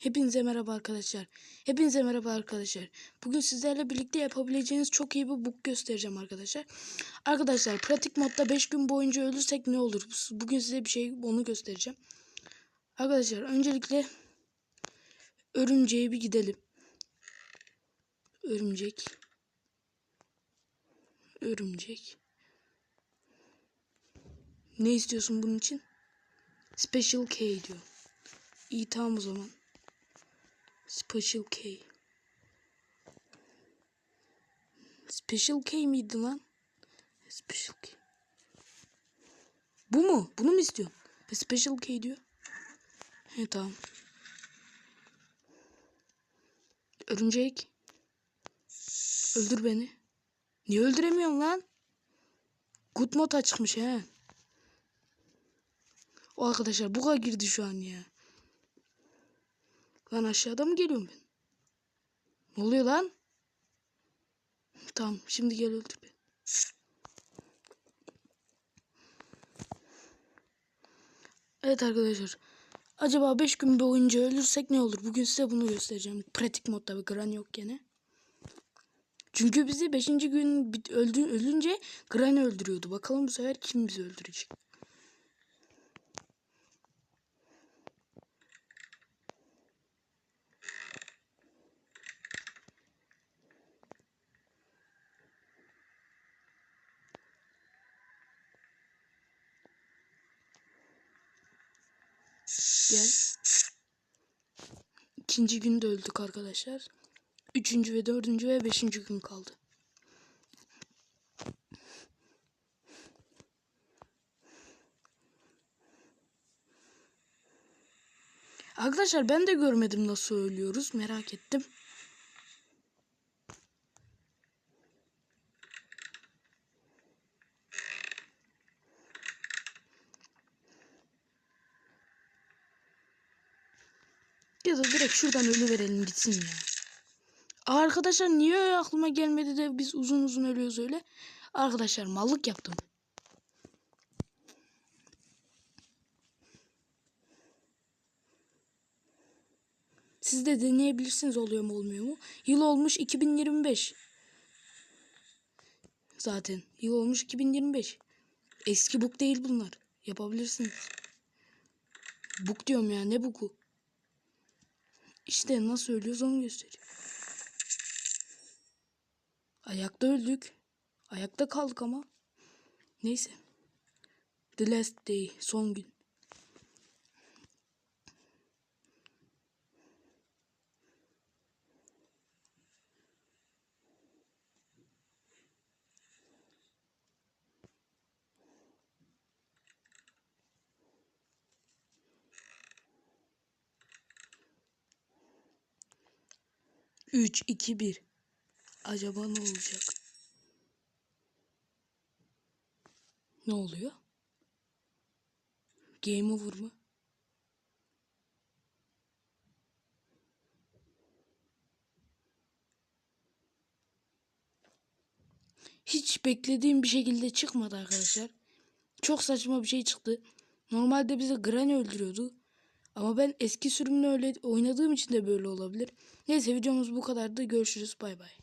Hepinize merhaba arkadaşlar. Hepinize merhaba arkadaşlar. Bugün sizlerle birlikte yapabileceğiniz çok iyi bir book göstereceğim arkadaşlar. Arkadaşlar pratik modda 5 gün boyunca ölürsek ne olur? Bugün size bir şey onu göstereceğim. Arkadaşlar öncelikle örümceğe bir gidelim. Örümcek. Örümcek. Ne istiyorsun bunun için? Special K diyor. İyi tamam o zaman. Special K. Special K miydi lan? Special K. Bu mu? Bunu mu istiyorsun? Ve Special K diyor. He tamam. Örümcek. Öldür beni. Niye öldüremiyorsun lan? Good mod açıkmış he. O arkadaşlar buga girdi şu an ya. Lan aşağıda mı geliyorum ben? Ne oluyor lan? Tamam şimdi gel öldür beni. Evet arkadaşlar. Acaba 5 gün boyunca ölürsek ne olur? Bugün size bunu göstereceğim. Pratik modda bir Granny yok gene. Çünkü bizi 5. gün öldü, ölünce Granny öldürüyordu. Bakalım bu sefer kim bizi öldürecek? Gel. İkinci günde öldük arkadaşlar. Üçüncü ve dördüncü ve beşinci gün kaldı. Arkadaşlar ben de görmedim nasıl ölüyoruz. Merak ettim. Ya da direkt şuradan ölü verelim gitsin ya. Arkadaşlar niye aklıma gelmedi de biz uzun uzun ölüyoruz öyle. Arkadaşlar mallık yaptım. Siz de deneyebilirsiniz oluyor mu olmuyor mu? Yıl olmuş 2025. Zaten yıl olmuş 2025. Eski book değil bunlar. Yapabilirsiniz. Book diyorum ya ne book'u? İşte nasıl ölüyoruz onu gösteriyor. Ayakta öldük. Ayakta kaldık ama. Neyse. The last day. Son gün. Üç, iki, bir. Acaba ne olacak? Ne oluyor? Game over mı? Hiç beklediğim bir şekilde çıkmadı arkadaşlar. Çok saçma bir şey çıktı. Normalde bize Granny öldürüyordu. Ama ben eski sürümünü öyle oynadığım için de böyle olabilir. Neyse videomuz bu kadardı. Görüşürüz. Bay bay.